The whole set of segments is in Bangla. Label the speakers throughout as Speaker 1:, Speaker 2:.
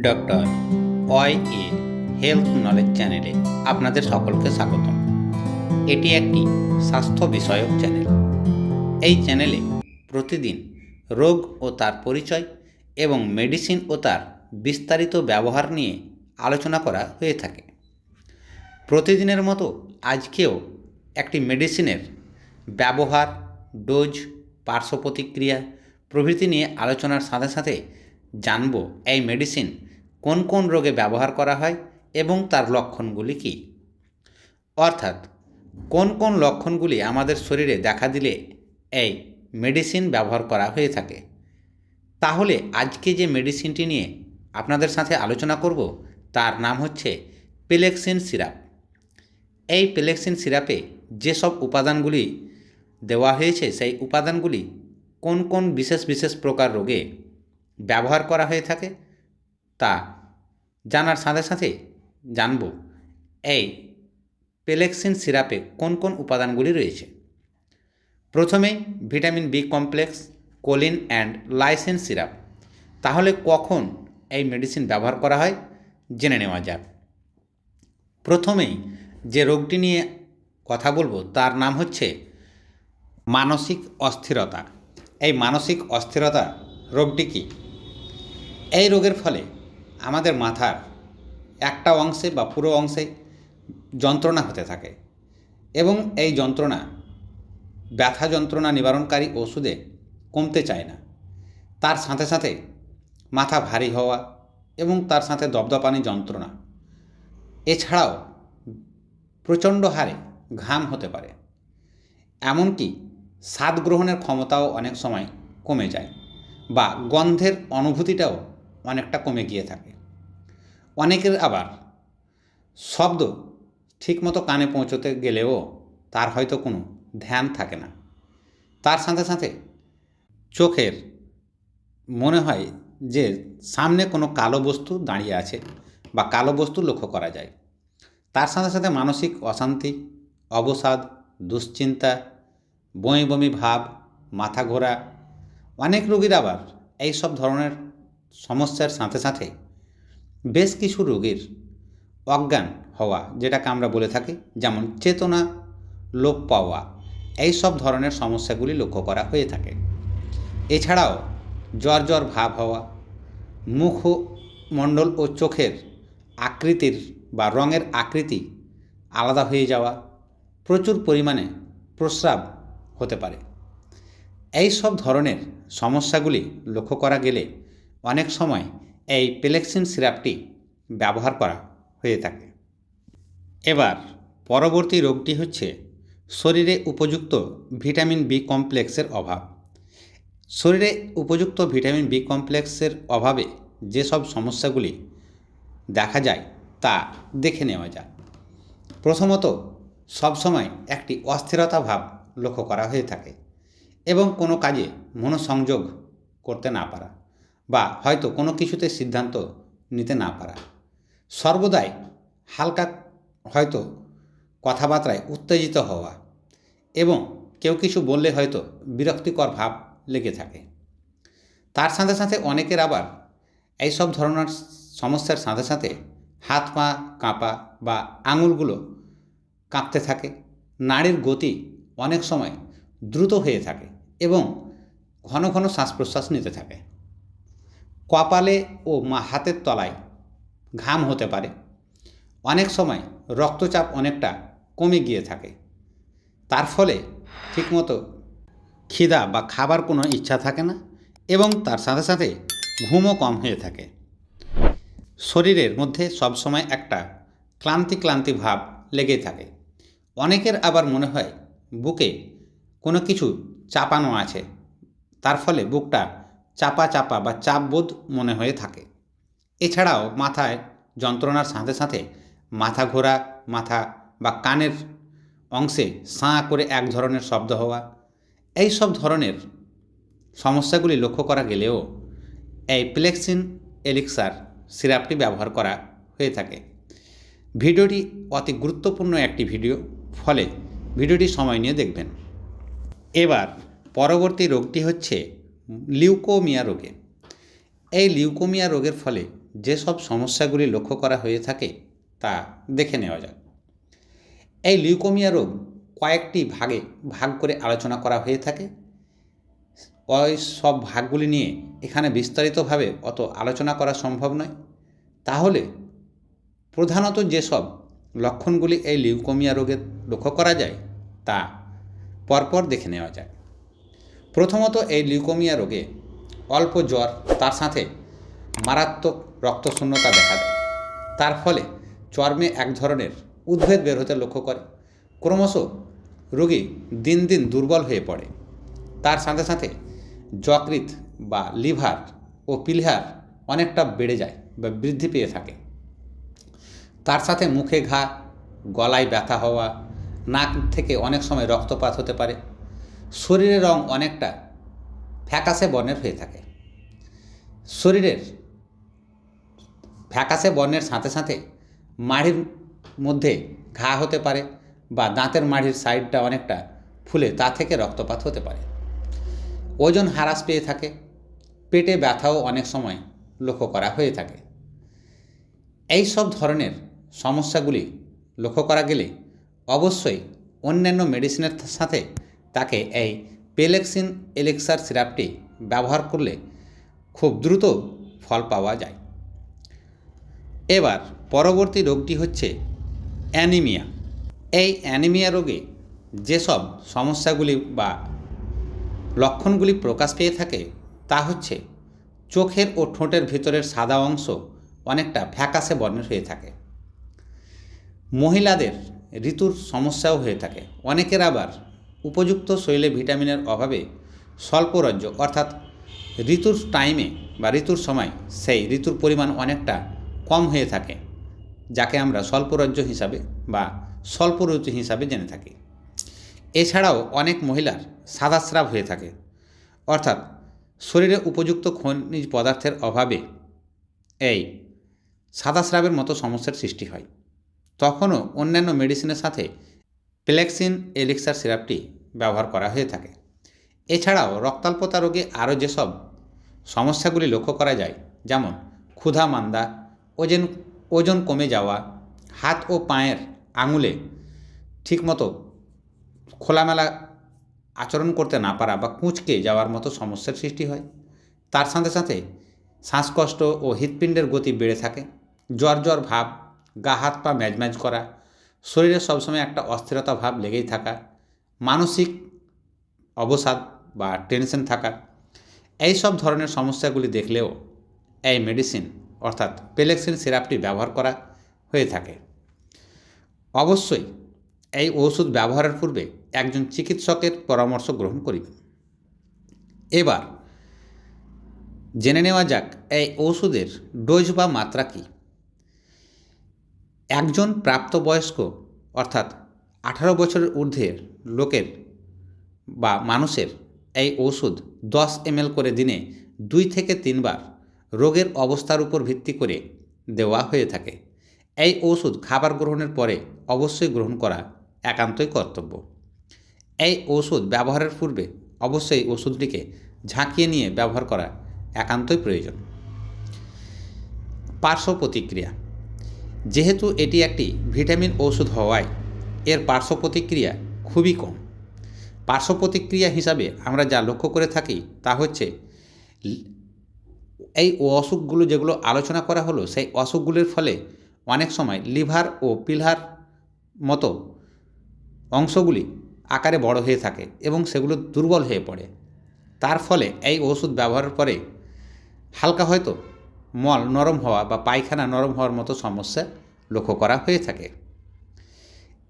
Speaker 1: Doctor Y A health knowledge চ্যানেলে আপনাদের সকলকে স্বাগতম। এটি একটি স্বাস্থ্য বিষয়ক চ্যানেল। এই চ্যানেলে প্রতিদিন রোগ ও তার পরিচয় এবং মেডিসিন ও তার বিস্তারিত ব্যবহার নিয়ে আলোচনা করা হয়ে থাকে। প্রতিদিনের মতো আজকেও একটি মেডিসিনের ব্যবহার, ডোজ পার্শ্ব প্রতিক্রিয়া প্রভৃতি নিয়ে আলোচনার সাথে সাথে জানব এই মেডিসিন কোন কোন রোগে ব্যবহার করা হয় এবং তার লক্ষণগুলি কী? অর্থাৎ, কোন কোন লক্ষণগুলি আমাদের শরীরে দেখা দিলে এই মেডিসিন ব্যবহার করা হয়ে থাকে? তাহলে আজকে যে মেডিসিনটি নিয়ে আপনাদের সাথে আলোচনা করব, তার নাম হচ্ছে পেলেক্সিন সিরাপ। এই পেলেক্সিন সিরাপে যেসব উপাদানগুলি দেওয়া হয়েছে, সেই উপাদানগুলি কোন কোন বিশেষ বিশেষ প্রকার রোগে ব্যবহার করা হয়ে থাকে? তা জানার সাথে সাথে জানব, এই পেলেক্সিন সিরাপে কোন কোন উপাদানগুলি রয়েছে? প্রথমে vitamin B complex, choline and lysine syrup. তাহলে কখন এই মেডিসিন ব্যবহার করা হয়? জেনে নেওয়া যাক। প্রথমেই যে রোগটি নিয়ে কথা বলব, তার নাম হচ্ছে মানসিক অস্থিরতা। এই মানসিক অস্থিরতা রোগটি কী? এই রোগের ফলে আমাদের মাথার একটা অংশে বা পুরো অংশে যন্ত্রণা হতে থাকে এবং এই যন্ত্রণা ব্যথা যন্ত্রণা নিবারণকারী ওষুধে কমতে চায় না। তার সাথে সাথে মাথা ভারী হওয়া এবং তার সাথে দপদপানি যন্ত্রণা এছাড়াও প্রচণ্ড হারে ঘাম হতে পারে। এমনকি স্বাদ গ্রহণের ক্ষমতাও অনেক সময় কমে যায় বা গন্ধের অনুভূতিটাও অনেকটা কমে গিয়ে থাকে। অনেকের আবার শব্দ ঠিকমতো কানে পৌঁছতে গেলেও তার হয়তো কোনো ধ্যান থাকে না। তার সাথে সাথে চোখের মনে হয় যে সামনে কোনো কালো বস্তু দাঁড়িয়ে আছে বা কালো বস্তু লক্ষ্য করা যায়। তার সাথে সাথে মানসিক অশান্তি, অবসাদ, দুশ্চিন্তা, বমি বমি ভাব, মাথা ঘোরা, অনেক রোগীর আবার এই সব ধরনের সমস্যার সাথে সাথে বেশ কিছু রোগীর অজ্ঞান হওয়া যেটাকে আমরা বলে থাকি, যেমন চেতনা লোপ পাওয়া, এই সব ধরনের সমস্যাগুলি লক্ষ্য করা হয়ে থাকে। এছাড়াও জ্বর জ্বর ভাব হওয়া মুখ মণ্ডল ও চোখের আকৃতির বা রঙের আকৃতি আলাদা হয়ে যাওয়া, প্রচুর পরিমাণে প্রস্রাব হতে পারে। এই সব ধরনের সমস্যাগুলি লক্ষ্য করা গেলে অনেক সময় এই পেলেক্সিন সিরাপটি ব্যবহার করা হয়ে থাকে। এবার পরবর্তী রোগটি হচ্ছে শরীরে উপযুক্ত ভিটামিন বি কমপ্লেক্সের অভাব। শরীরে উপযুক্ত ভিটামিন বি কমপ্লেক্সের অভাবে যেসব সমস্যাগুলি দেখা যায় তা দেখে নেওয়া যায় প্রথমত, সবসময় একটি অস্থিরতা ভাব লক্ষ্য করা হয়ে থাকে এবং কোনো কাজে মনোসংযোগ করতে না পারা। বা হয়তো কোনো কিছুতে সিদ্ধান্ত নিতে না পারা। সর্বদাই হালকা হয়তো কথাবার্তায় উত্তেজিত হওয়া এবং কেউ কিছু বললে হয়তো বিরক্তিকর ভাব লেগে থাকে। তার সাথে সাথে অনেকের আবার এইসব ধরনের সমস্যার সাথে সাথে হাত পা কাঁপা বা আঙুলগুলো কাঁপতে থাকে। নাড়ির গতি অনেক সময় দ্রুত হয়ে থাকে এবং ঘন ঘন শ্বাস প্রশ্বাস নিতে থাকে। কপালে ও মা হাতের তলায় ঘাম হতে পারে। অনেক সময় রক্তচাপ অনেকটা কমে গিয়ে থাকে। তার ফলে ঠিকমতো খিদা বা খাবার কোনো ইচ্ছা থাকে না এবং তার সাথে সাথে ঘুমও কম হয়ে থাকে। শরীরের মধ্যে সবসময় একটা ক্লান্তি ক্লান্তি ভাব লেগেই থাকে। অনেকের আবার মনে হয় বুকে কোনো কিছু চাপানো আছে। তার ফলে বুকটা চাপা চাপা বা চাপবোধ মনে হয়ে থাকে। এছাড়াও মাথায় যন্ত্রণার সাথে সাথে মাথা ঘোরা, মাথা বা কানের অংশে সাঁ করে এক ধরনের শব্দ হওয়া, এই সব ধরনের সমস্যাগুলি লক্ষ্য করা গেলেও এই প্লেক্সিন এলিক্সার সিরাপটি ব্যবহার করা হয়ে থাকে। ভিডিওটি অতি গুরুত্বপূর্ণ একটি ভিডিও, ফলে ভিডিওটি সময় নিয়ে দেখবেন। এবার পরবর্তী রোগটি হচ্ছে লিউকোমিয়া রোগে। এই লিউকোমিয়া রোগের ফলে যেসব সমস্যাগুলি লক্ষ্য করা হয়ে থাকে তা দেখে নেওয়া যাক। এই লিউকোমিয়া রোগ কয়েকটি ভাগে ভাগ করে আলোচনা করা হয়ে থাকে। ওই সব ভাগগুলি নিয়ে এখানে বিস্তারিতভাবে অত আলোচনা করা সম্ভব নয়। তাহলে প্রধানত যেসব লক্ষণগুলি এই লিউকোমিয়া রোগের লক্ষ্য করা যায় তা পরপর দেখে নেওয়া যায় প্রথমত এই লিউকোমিয়া রোগে অল্প জ্বর, তার সাথে মারাত্মক রক্তশূন্যতা দেখা দেয়। তার ফলে চর্মে এক ধরনের উদ্ভেদ বের হতে লক্ষ্য করে। ক্রমশ রোগী দিন দিন দুর্বল হয়ে পড়ে। তার সাথে সাথে যকৃৎ বা লিভার ও পিলহার অনেকটা বেড়ে যায় বা বৃদ্ধি পেয়ে থাকে। তার সাথে মুখে ঘা, গলায় ব্যথা হওয়া, নাক থেকে অনেক সময় রক্তপাত হতে পারে। শরীরের রং অনেকটা ফ্যাকাশে বর্ণের হয়ে থাকে। শরীরের ফ্যাকাশে বর্ণের সাথে সাথে মাড়ির মধ্যে ঘা হতে পারে বা দাঁতের মাড়ির সাইডটা অনেকটা ফুলে, তা থেকে রক্তপাত হতে পারে। ওজন হ্রাস পেয়ে থাকে। পেটে ব্যথাও অনেক সময় লক্ষ্য করা হয়ে থাকে। এই সব ধরনের সমস্যাগুলি লক্ষ্য করা গেলে অবশ্যই অন্যান্য মেডিসিনের সাথে তাকে এই পেলেক্সিন এলেক্সার সিরাপটি ব্যবহার করলে খুব দ্রুত ফল পাওয়া যায়। এবার পরবর্তী রোগটি হচ্ছে অ্যানিমিয়া। এই অ্যানিমিয়া রোগে যেসব সমস্যাগুলি বা লক্ষণগুলি প্রকাশ পেয়ে থাকে তা হচ্ছে চোখের ও ঠোঁটের ভিতরের সাদা অংশ অনেকটা ফ্যাকাশে বর্ণের হয়ে থাকে। মহিলাদের ঋতুর সমস্যাও হয়ে থাকে। অনেকের আবার উপযুক্ত শৈলে ভিটামিনের অভাবে স্বল্পরজ্য অর্থাৎ ঋতুর টাইমে বা ঋতুর সময় সেই ঋতুর পরিমাণ অনেকটা কম হয়ে থাকে, যাকে আমরা স্বল্পরজ্য হিসাবে বা স্বল্প ঋতু হিসাবে জেনে থাকি। এছাড়াও অনেক মহিলার সাদাস্রাব হয়ে থাকে, অর্থাৎ শরীরে উপযুক্ত খনিজ পদার্থের অভাবে এই সাদাস্রাবের মতো সমস্যার সৃষ্টি হয়। তখনও অন্যান্য মেডিসিনের সাথে প্লেক্সিন এলিক্সার সিরাপটি ব্যবহার করা হয়ে থাকে। এছাড়াও রক্তাল্পতা রোগে আরও যেসব সমস্যাগুলি লক্ষ্য করা যায়, যেমন ক্ষুধা মান্দা, ওজন ওজন কমে যাওয়া, হাত ও পায়ের আঙুলে ঠিকমতো খোলামেলা আচরণ করতে না পারা বা কুঁচকে যাওয়ার মতো সমস্যার সৃষ্টি হয়। তার সাথে সাথে শ্বাসকষ্ট ও হৃৎপিণ্ডের গতি বেড়ে থাকে। জ্বর জ্বর ভাব, গা, হাত, পা ম্যাজম্যাজ করা শরীরে সবসময় একটা অস্থিরতা ভাব লেগেই থাকা, মানসিক অবসাদ বা টেনশন থাকা, এই সব ধরনের সমস্যাগুলি দেখলেও এই মেডিসিন অর্থাৎ পেলেক্সিন সিরাপটি ব্যবহার করা হয়ে থাকে। অবশ্যই এই ওষুধ ব্যবহারের পূর্বে একজন চিকিৎসকের পরামর্শ গ্রহণ করিবেন এবার জেনে নেওয়া যাক এই ওষুধের ডোজ বা মাত্রা কী। একজন প্রাপ্তবয়স্ক, অর্থাৎ আঠারো বছরের ঊর্ধ্বের লোকের বা মানুষের এই ওষুধ দশ এমএল করে দিনে দুই থেকে তিনবার রোগের অবস্থার উপর ভিত্তি করে দেওয়া হয়ে থাকে। এই ওষুধ খাবার গ্রহণের পরে অবশ্যই গ্রহণ করা একান্তই কর্তব্য। এই ওষুধ ব্যবহারের পূর্বে অবশ্যই ওষুধটিকে ঝাঁকিয়ে নিয়ে ব্যবহার করা একান্তই প্রয়োজন। পার্শ্ব প্রতিক্রিয়া। যেহেতু এটি একটি ভিটামিন ওষুধ হওয়ায় এর পার্শ্ব প্রতিক্রিয়া খুবই কম। পার্শ্ব প্রতিক্রিয়া হিসাবে আমরা যা লক্ষ্য করে থাকি তা হচ্ছে এই অসুখগুলো যেগুলো আলোচনা করা হলো, সেই অসুখগুলির ফলে অনেক সময় লিভার ও পিলহার মতো অংশগুলি আকারে বড় হয়ে থাকে এবং সেগুলো দুর্বল হয়ে পড়ে। তার ফলে এই ওষুধ ব্যবহারের পরে হালকা হয়তো মল নরম হওয়া বা পায়খানা নরম হওয়ার মতো সমস্যা লক্ষ্য করা হয়ে থাকে।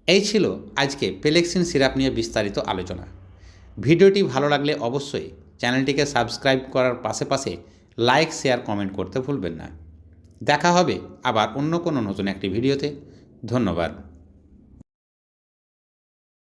Speaker 1: এই ছিল আজকে পেলেক্সিন সিরাপ নিয়ে বিস্তারিত আলোচনা। ভিডিওটি ভালো লাগলে অবশ্যই চ্যানেলটিকে সাবস্ক্রাইব করার পাশে পাশে লাইক, শেয়ার, কমেন্ট করতে ভুলবেন না। দেখা হবে আবার অন্য কোনো নতুন একটি ভিডিওতে। ধন্যবাদ।